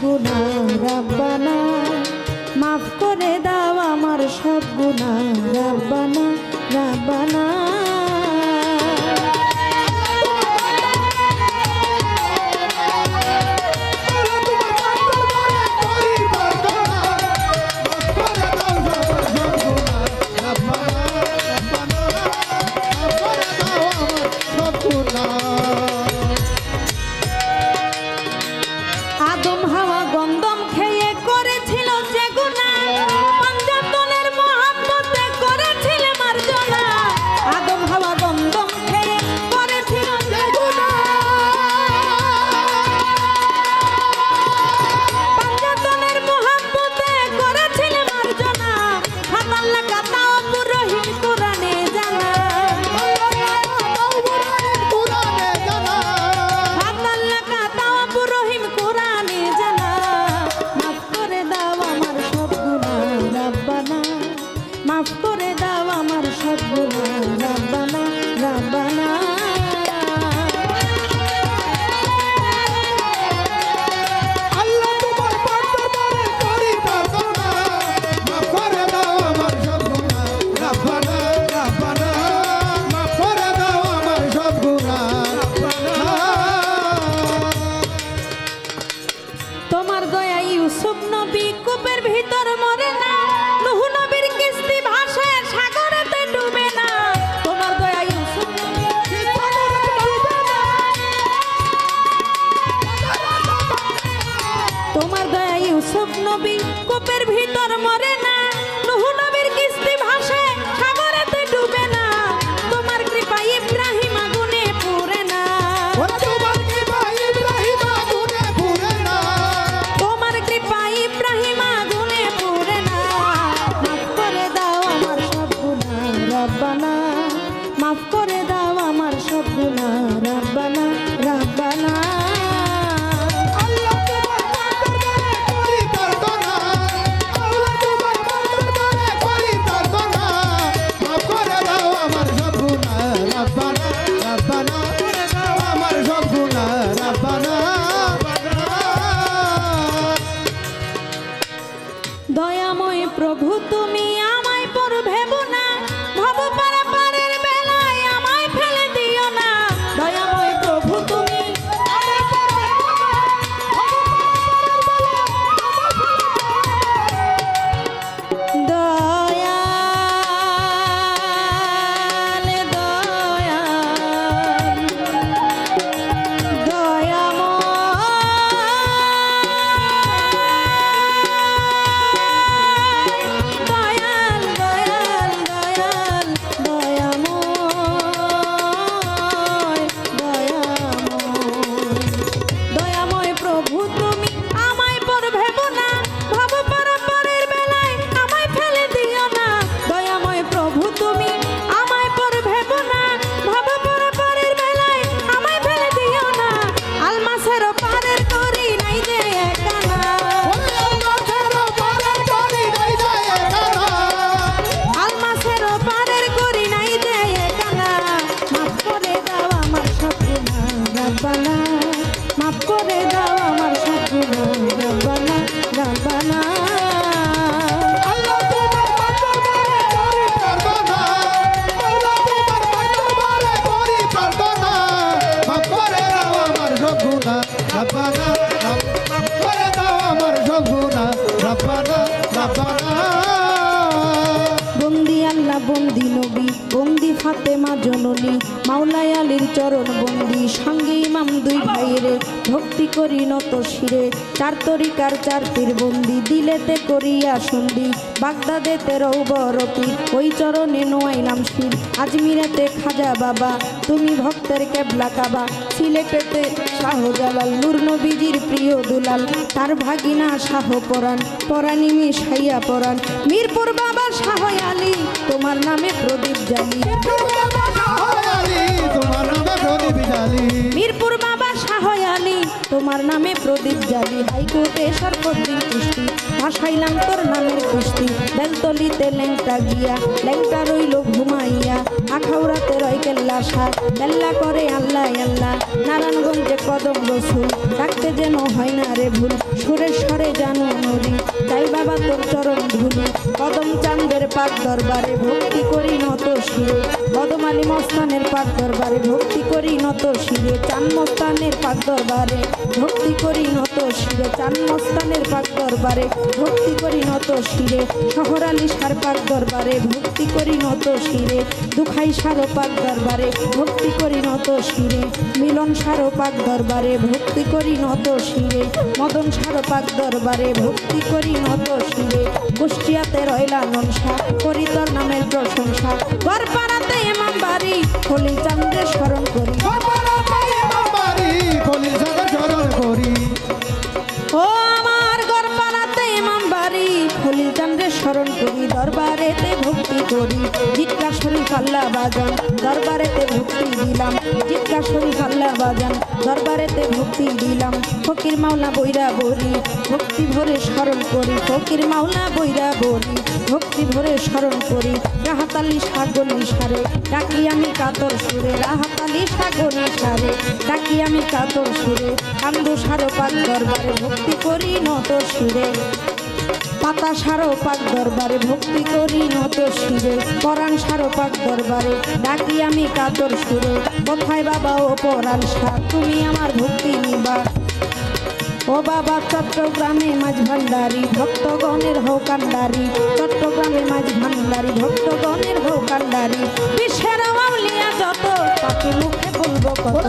গুণা গয়াই সুপ্ন নবী কূপের ভিতর মরে না। রব্বানা মাফ করে দাও আমার সব গুনাহ। রাব্বানা রব্বানা। গুনাহ রব্বানা করে দাও আমার সব রব্বানা বন্দি আল্লাহ বন্দি নবী বন্দি ফাতেমা জননী মাওলাই আলীর চরণ বন্দি, সঙ্গে ইমাম দুই ভাইয়েরে ভক্তি করি নত শিরে, চার তরিকার চার পীর বন্দি, দিলেতে করিয়া সন্ধি, বাগদাদেতে রৌবরতি ওই চরণে নোয়াইলাম শির আজমিরাতে খাজা বাবা, তুমি ভক্তের কেবলা কাবা, সিলেটেতে শাহজালাল, নূর নবীজির প্রিয় দুলাল, তার ভাগিনা শাহ পরাণ পরাণিমি সাইয়া পরাণ, মিরপুর বাবা শাহ আলী, তোমার নামে প্রদীপ জ্বালি। মিরপুর বাবা শাহ আলী তোমার নামে প্রদীপ জ্বালি। হাইকোর্টে সর্বদিন কুস্তি ভাসাইলাম তোর নামের কুস্তি বেলতলিতে ল্যাংটা গিয়া, ল্যাংটা রইল ঘুমাইয়া। আখাউড়াতে রয় কেল্লা সার কেল্লা করে আল্লাহ আল্লাহ। নারায়ণগঞ্জে কদম রসুল, ডাকতে যেন হয় না রে ভুল। সুরে সরে জানো নদী। তাই বাবা তোর চরণ ধুলি। কদম চাঁদের পাক দরবারে ভক্তি করি নত শিরে। কদম আলী মস্তানের পাক দরবারে ভক্তি করি নত শিরে। চান মস্তানের পাক দরবারে ভক্তি করি নত শিরে। চান মস্তানের পাক দরবারে ভক্তি করি নত শিরে। শহর সার পাক দরবারে ভক্তি করি নত শিরে। দুখাই সারো পাক দরবারে ভক্তি করি নত শিরে। মিলন সারো পাক দরবারে ভক্তি করি নত শিরে। মদন সারো পাক দরবারে ভক্তি করি নত শিরে কুষ্টিয়াতে রয়লা ননসা করি তোর নামের প্রশংসা। গড়পাড়াতে এমাম বাড়ি হলি চান্দ্রে স্মরণ করি। ও এমাম বাড়ি হলি চান্দ্রে স্মরণ করি, দরবারেতে ভক্তি করি। জিজ্ঞা শরীফ আল্লাহ বাজান, দরবারেতে ভক্তি দিলাম। জিজ্ঞা শরীফ আল্লাহ বাজান, দরবারেতে ভক্তি দিলাম। ফকির মাওলা বৈরা বলি, ভক্তি ভরে স্মরণ করি। ফকির মাওলা বৈরা বরি ভক্তি ভরে স্মরণ করি। রাহাতালি সাগরি সারে, ডাকি আমি কাতর সুরে। রাহাতালি সাগরি সারে, ডাকি আমি কাতর সুরে। কান্দু সারো পাক দরবারে, ভক্তি করি নত সুরে। পাতা সারো পাক দরবারে ভক্তি করি নত শিরে। পরাণ সারো পাক দরবারে ডাকি আমি কাতর সুরে। কোথায় বাবা ও পরাণ সা তুমি আমার ভক্তি নিবা ও বাবা চট্টগ্রামে মাঝ ভান্ডারি, ভক্তগণের হৌ কান্ডারি চট্টগ্রামে মাঝ ভান্ডারি, ভক্তগণের হৌ কান্ডারি বিশ্বের আউলিয়া যত, তাকে মুখে বলব কত।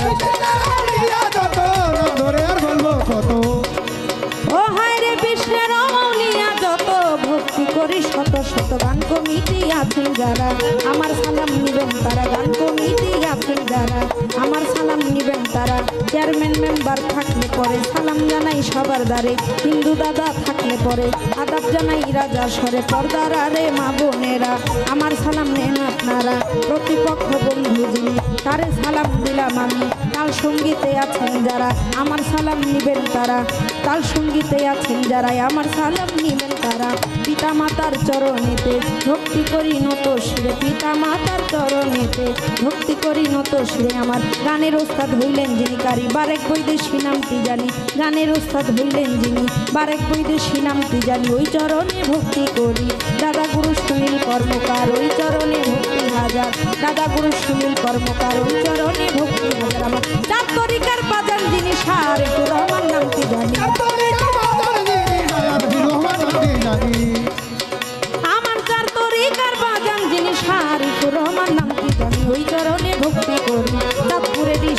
কমিটি আমার সালাম নিবেন তারা গান কমিটি যারা, আমার সালাম নিবেন তারা। চেয়ারম্যান মেম্বার থাকলে পরে সালাম জানাই সবার দ্বারে। হিন্দু দাদা থাকলে পরে আদাব জানাই রাজা সরে পর্দার আরে মা বোনেরা, আমার সালাম নেন আপনারা। প্রতিপক্ষ বন্ধু যিনি, তারে সালাম দিলাম আমি। তাল সঙ্গীতে আছেন যারা, আমার সালাম নিবেন তারা। তাল সঙ্গীতে আছেন যারা, আমার সালাম নিবেন তারা। পিতা মাতার চরণেতে ভক্তি করি নত শিরে। পিতা মাতার চরণেতে ভক্তি করি নত শিরে আমার গানের ওস্তাদ হইলেন যিনি কারি। বারেক বৈদেশি নামটি জানি? গানের ওস্তাদ হইলেন যিনি। বারেক বৈদেশি নামটি জানি? ওই চরণে ভক্তি করি। দাদা গুরু সুনীল কর্মকার, ওই চরণে ভক্তি হাজার। দাদা গুরু সুনীল কর্মকার, ওই চরণে ভক্তি হাজার। আমার চার তরিকার বাজান যিনি, সার রহমান নামটি জানি জানি?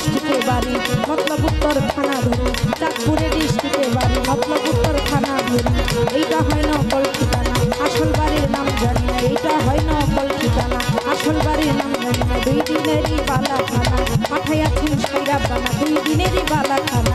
ডিস্ট্রিক্টে বাড়ি মতলব উত্তর থানা ধরি। চাঁদপুরে ডিস্ট্রিক্টে বাড়ি মতলব উত্তর থানা ধরি। এইটা হয় না অকল ঠিকানা, আসল বাড়ির নাম জানি না। এইটা হয় না অকল ঠিকানা, আসল বাড়ির নাম জানি না। দুই দিনেরই বালা খানা পাঠাইয়াছেন সাইরা বানা। দুই দিনেরই বালা খানা